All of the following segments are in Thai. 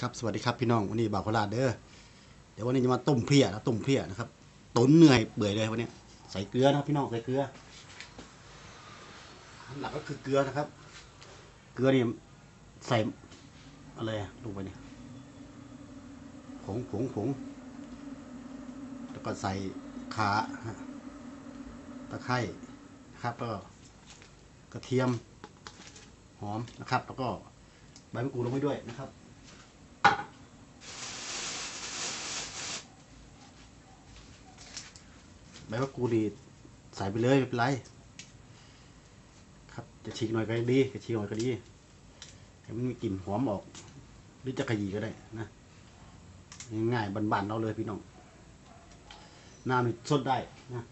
ครับสวัสดีครับพี่น้องวันนี้บ่าวโคราชเด้อเดี๋ยววันนี้จะมาต้มเพลี้ยนะต้มเพลี้ยนะครับตุ๋นเหนื่อยเปื่อเลยวันนี้ใส่เกลือนะพี่น้องใส่เกลือหลักก็คือเกลือนะครับ เกลือนี่ใส่อะไรลงไปเนี่ยผงผงผงแล้วก็ใส่ขาตะไคร้นะครับแล้วก็กระเทียมหอมนะครับ แล้วก็ใบมะกรูดลงไปด้วยนะครับ ใบมะกรูดนี่ใส่ไปเลยไม่เป็นไร ครับ จะฉีกหน่อยก็ดีจะฉีกหน่อยก็ดีให้มันมีกลิ่นหอมออก หรือจะขยี้ก็ได้นะง่ายๆบานๆเราเลยพี่น้องน้ำนี่สดได้นะ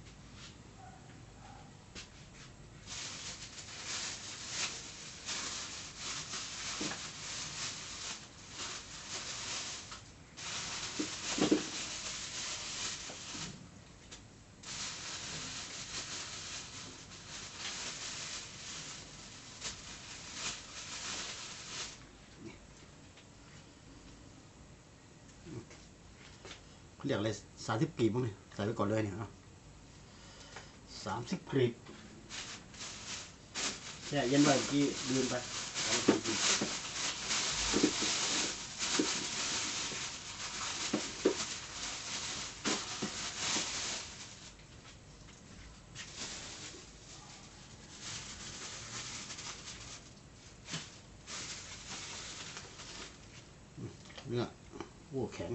เขาเรียกอะไรสามสิบกรีบมั้งเนี่ยใส่ไปก่อนเลยเนี่ยเอาสามสิบกรีบแช่เย็นไว้เมื่อกี้ลืมไปเอามาทำกินเนื้อโอ้แข็ง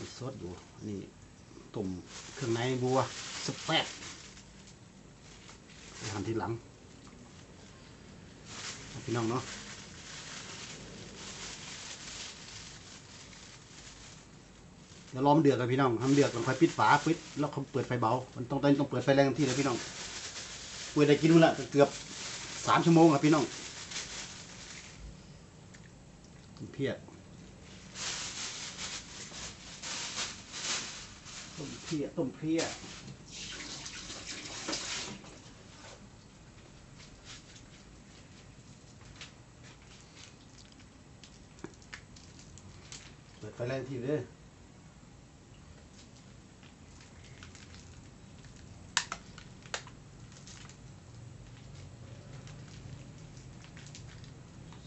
มีซดอยู่นี่ต้มเครื่องในบัวสแป๊ดทำทีหลังพี่น้องเนาะเดี๋ยวล้อมนเดือดกันพี่น้องทำเดือดต้องค่อยปิดฝาปิดแล้วเขาเปิดไฟเบา มันต้องต้องเปิดไฟแรงทันที่เลยพี่น้องเปิดได้กินมันละเกือบสามชั่วโมงครับพี่น้องเพียร ต้มเพี้ยต้มเพี้ยเปิดไฟแรงทีเลย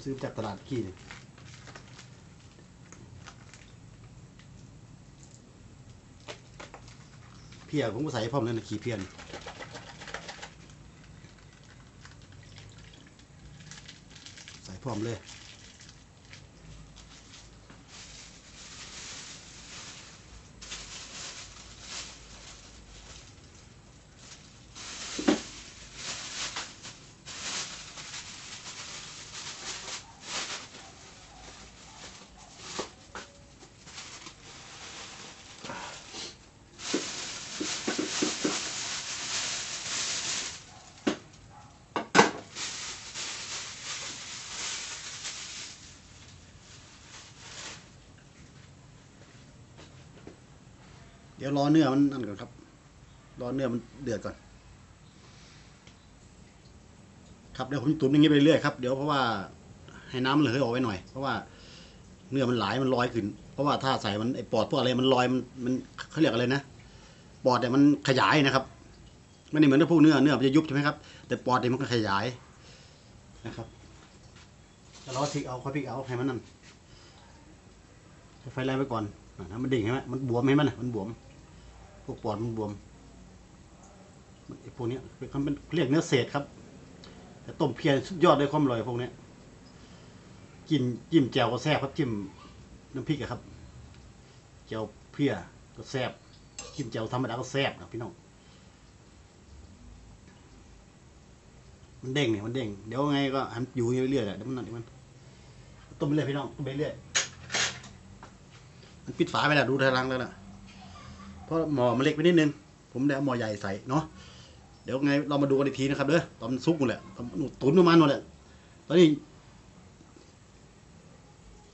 ซื้อจากตลาดกี่เนี่ย เพียผมก็ใส่พร้อมเลยนะขี้เพียนใส่พร้อมเลย ดี๋ยวรอเนื้อมันนั่นก่อนครับ รอเนื้อมันเดือดก่อน ครับเดี๋ยวผมตุ๋นอย่างนี้ไปเรื่อยครับเดี๋ยวเพราะว่าให้น้ำมันเหลือออกไว้หน่อย เพราะว่าเนื้อมันไหลมันลอยขึ้น เพราะว่าถ้าใส่มันไอปอดพวกอะไรมันลอยมันมันเขาเรียกอะไรนะปอดเนี่ยมันขยายนะครับไม่ได้เหมือนพวกเนื้อเนื้อมันจะยุบใช่ไหมครับ แต่ปอดเนี่ยมันก็ขยายนะครับแล้วเราก็พลิกเอาค่อยพลิกเอาให้มันนั่นไฟแรงไปก่อนนะมันดิ่งใช่ไหมมันบวมให้มันนะมันบวม พวกปอดมันบวมไอ้พวกนี้เป็นคำเป็นเรียกเนื้อเศษครับ แต่ต้มเพียรสุดยอดเลยความอร่อยพวกนี้กินจิ้มแจ่วก็แซ่บครับจิ้มน้ำพริกอะครับแจ่วเพียก็แซ่บจิ้มแจ่วธรรมดาก็แซ่บนะพี่น้องมันเด้งเนี่ยมันเด้งเดี๋ยวไงก็หันอยู่เรื่อยๆแหละเดี๋ยวมันนั่นเดี๋ยวมันต้มไปเรื่อยพี่น้องต้มไปเรื่อยมันปิดฝาไปแล้วดูทางหลังแล้วนะ เพราะหมอมันเล็กไปนิดนึง ผมได้เอาหมอใหญ่ใส่เนาะเดี๋ยวไงเรามาดูกันอีกทีนะครับเด้อตอนซุกหมดแหละตอนตุ๋นประมาณหมดแหละตอนนี้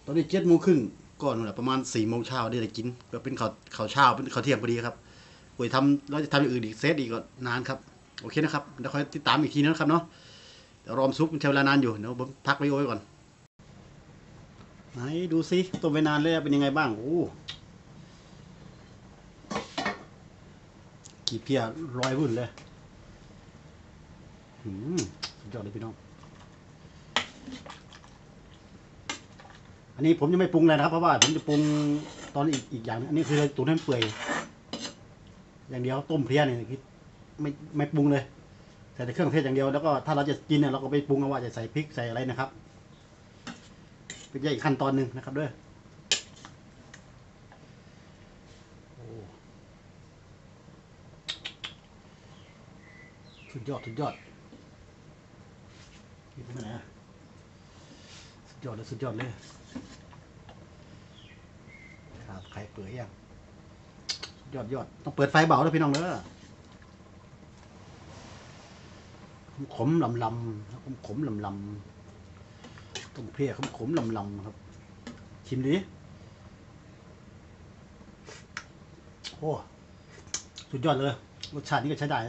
ตอนนี้เจ็ดโมงครึ่งก่อนนู่นแหละประมาณสี่โมงเช้าได้เลยกินก็เป็นข้าวข้าวเช้าเป็นข้าวเที่ยงพอดีครับป่วยทำเราจะทำอย่างอื่นอีกเซตอีกก็นานครับโอเคนะครับเดี๋ยวคอยติดตามอีกทีนะครับเนาะเดี๋ยวรอมซุกมันใช้เวลานานอยู่เดี๋ยวผมพักไว้โอ้ไว้ก่อนไหนดูซิต้มไปนานเลยเป็นยังไงบ้างโอ้ กี่เพียร้อยวุ่นเลยหืมสุดยอดเลยพี่น้อง อันนี้ผมยังไม่ปรุงเลยนะครับ เพราะว่าผมจะปรุงตอนอีกอีกอย่างนึงอันนี้คือตุ๋นให้เปื่อย อย่างเดียวต้มเพียเนี่ยคือไม่ไม่ปรุงเลยใส่แต่เครื่องเทศอย่างเดียวแล้วก็ถ้าเราจะกินเนี่ยเราก็ไปปรุงเอาว่าจะใส่พริกใส่อะไรนะครับเป็นอีกขั้นตอนหนึ่งนะครับด้วย สุดยอดสุดยอดนี่เป็นไงอะสุดยอดเลยสุดยอดเลยครับไข่เปื่อยยังสุดยอดยอดต้องเปิดไฟเบาแล้วพี่น้องเด้อขมลำลำขมขมลำลำต้มเพลียขมขมลำลำครับ ชิมดิโอ้สุดยอดเลย รสชาตินี้ก็ใช้ได้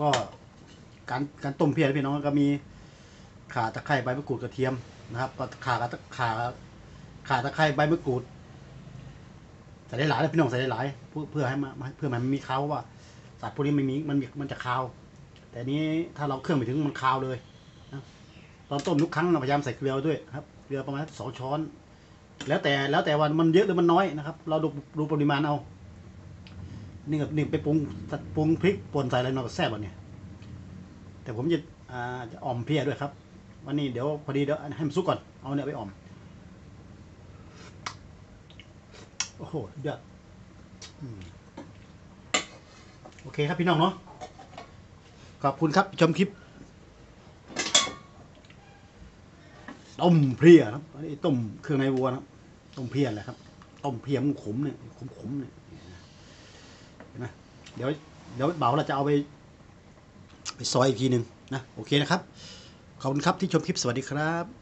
ก็การการต้มเพียพี่น้องก็มีข่าตะไคร้ใบมะกรูดกระเทียมนะครับ ก็ข่ากับตะข่าข่าตะไคร้ใบมะกรูดใส่หลายๆเลยพี่น้องใส่หลายๆเพื่อเพื่อให้มันเพื่อมันมีคาวว่าสัตว์พวกนี้ไม่มีมันมีมันจะคาว แต่นี้ถ้าเราเครื่องไปถึงมันคาวเลยตอนต้มทุกครั้งเราพยายามใส่เกลือด้วยครับเกลือประมาณสองช้อน แล้วแต่แล้วแต่วันมันเยอะหรือมันน้อยนะครับ เราดูดูปริมาณเอา นี่กับนี่ไปปรุงปรุงพริกป่นใส่อะไรหน่อยก็แซ่บกว่าเนี่ยแต่ผมจะอ่าจะอ่อมเพียด้วยครับ วันนี้เดี๋ยวพอดีเดี๋ยวให้มันสุกก่อนเอาเนี่ยไปอ่อมโอ้โหเดือดโอเคครับพี่น้องเนาะขอบคุณครับชมคลิปต้มเพียครับอันนี้ต้มเครื่องในวัวนะต้มเพียแหละครับต้มเพียมันขมเนี่ยขมขมเนี่ย นะเดี๋ยวเดี๋ยวเบาเราจะเอาไป ไปซอยอีกทีหนึ่งนะโอเคนะครับ ขอบคุณครับที่ชมคลิปสวัสดีครับ